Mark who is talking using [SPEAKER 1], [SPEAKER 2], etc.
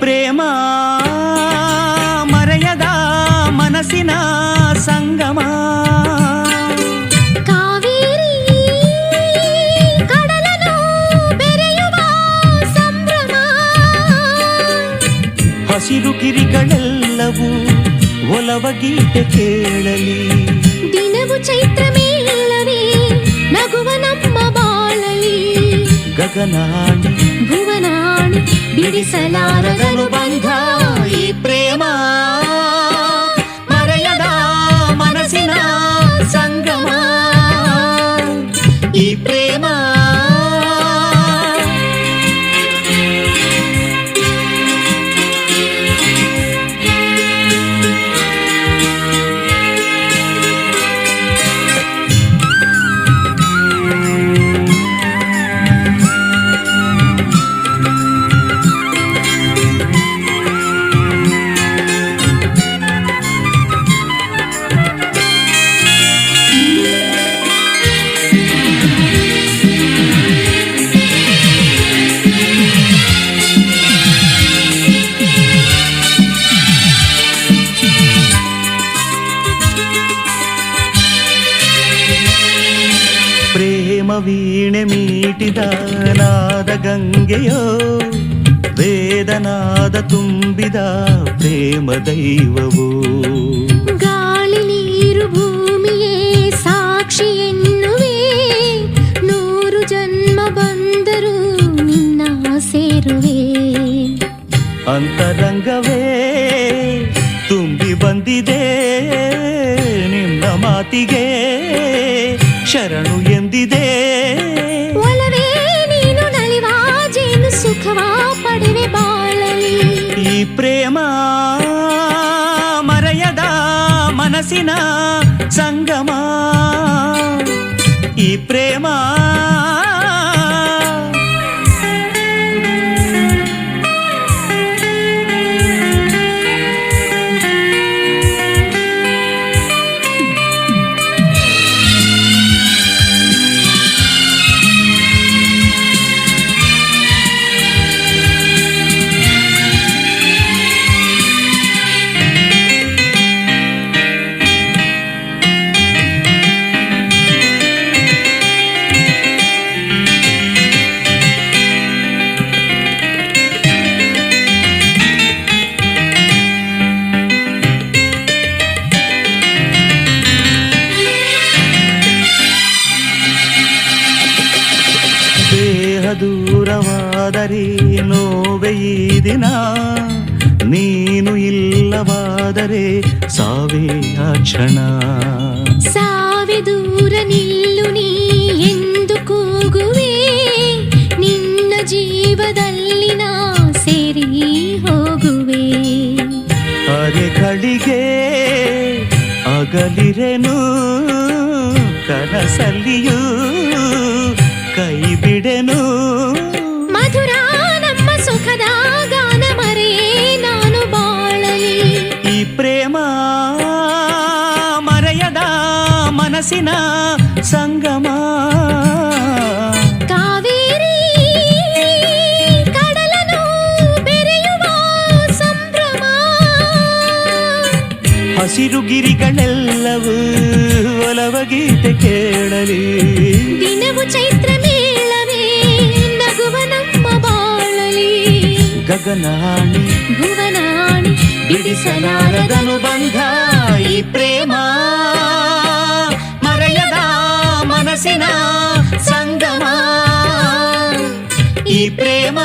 [SPEAKER 1] ಪ್ರೇಮ ಮರೆಯದ ಮನಸ್ಸಿನ ಸಂಗಮ
[SPEAKER 2] ಕಾವೇರಿ ಕಡಲನು ಬೆರೆಯುವ ಸಂಭ್ರಮ
[SPEAKER 1] ಹಸಿರು ಗಿರಿಗಳೆಲ್ಲವೂ ಒಲವ ಗೀತೆ ಕೇಳಲಿ
[SPEAKER 2] ದಿನವು ಚೈತ್ರ ಮೇಳವೇ ನಗುವ ನಮ್ಮ ಬಾಳಲಿ
[SPEAKER 1] ಗಗನಾಣಿ బిడిసలారదను బంధ ವೀಣೆ ಮೀಟಿದ ನಾದ ಗಂಗೆಯೋ ವೇದನಾದ ತುಂಬಿದ ಪ್ರೇಮ ದೈವವೋ.
[SPEAKER 2] ಗಾಳಿ ನೀರು ಭೂಮಿಯೇ ಸಾಕ್ಷಿ ಎನ್ನುವೆ ನೂರು ಜನ್ಮ ಬಂದರೂ ನಿನ್ನ ಸೇರುವೆ.
[SPEAKER 1] ಅಂತರಂಗವೇ ತುಂಬಿ ಬಂದಿದೆ ನಿನ್ನ ಮಾತಿಗೆ ಶರಣು ಎಂದಿದೆ
[SPEAKER 2] ಒಲವೇ ನೀನು ನಲಿವ ಜೇನು ಸುಖವ ಪಡೆವೆ ಬಾಳಲಿ
[SPEAKER 1] ಈ ಪ್ರೇಮ ಮರೆಯದ ಮನಸ್ಸಿನ ಸಂಗಮ ಈ ಪ್ರೇಮ ದೂರವಾದರೆ ನೋವೆ ಈ ದಿನ. ನೀನು ಇಲ್ಲವಾದರೆ ಸಾವೇ ಆ ಕ್ಷಣ.
[SPEAKER 2] ಸಾವಿ ದೂರ ನಿಲ್ಲು ನೀ ಎಂದು ಕೂಗುವೆ. ನಿನ್ನ ಜೀವದಲ್ಲಿ ನಾ ಸೇರಿ ಹೋಗುವೆ.
[SPEAKER 1] ಅರೆಗಳಿಗೆ ಅಗಲಿರೆನು ಕನಸಲ್ಲಿಯೂ ಕೈ ಬಿಡೆನು ಪ್ರೇಮ ಮರೆಯದ ಮನಸ್ಸಿನ ಸಂಗಮ
[SPEAKER 2] ಕಾವೇರಿ ಕಡಲನು ಬೆರೆಯುವ ಸಂಭ್ರಮ
[SPEAKER 1] ಹಸಿರು ಗಿರಿಗಳೆಲ್ಲವೂ ಒಲವ ಗೀತೆ ಕೇಳಲಿ
[SPEAKER 2] ದಿನವು ಚೈತ್ರ ಮೇಳವೇ ನಗುವ ನಮ್ಮ ಬಾಳಲಿ
[SPEAKER 1] ಗಗನಾಣಿ
[SPEAKER 2] ಭುವನಾಣಿ
[SPEAKER 1] ಬಿಡಿಸಲಾರದನುಬಂಧ ಈ ಪ್ರೇಮ ಮರೆಯದ ಮನಸ್ಸಿನ ಸಂಗಮ ಈ ಪ್ರೇಮ